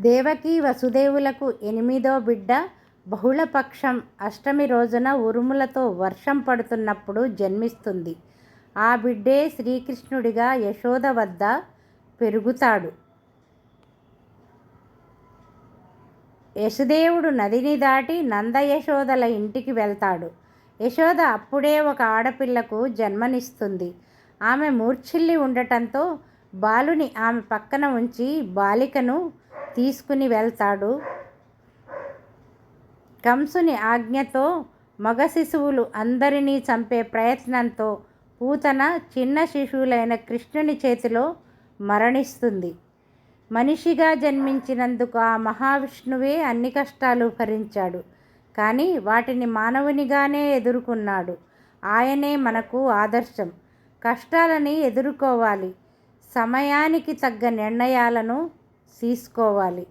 దేవకి వసుదేవులకు ఎనిమిదో బిడ్డ. బహుళపక్షం అష్టమి రోజున ఉరుములతో వర్షం పడుతున్నప్పుడు జన్మిస్తుంది. ఆ బిడ్డే శ్రీకృష్ణుడిగా యశోద వద్ద పెరుగుతాడు. యశుదేవుడు నదిని దాటి నందయశోదల ఇంటికి వెళ్తాడు. యశోద అప్పుడే ఒక ఆడపిల్లకు జన్మనిస్తుంది. ఆమె మూర్ఛిల్లి ఉండటంతో బాలుని ఆమె పక్కన ఉంచి బాలికను తీసుకుని వెళ్తాడు. కంసుని ఆజ్ఞతో మగ శిశువులు అందరినీ చంపే ప్రయత్నంతో పూతన చిన్న శిశువులైన కృష్ణుని చేతిలో మరణిస్తుంది. మనిషిగా జన్మించినందుకు ఆ మహావిష్ణువే అన్ని కష్టాలు భరించాడు. కానీ వాటిని మానవునిగానే ఎదుర్కొన్నాడు. ఆయనే మనకు ఆదర్శం. కష్టాలని ఎదుర్కోవాలి. సమయానికి తగ్గ నిర్ణయాలను తీసుకోవాలి.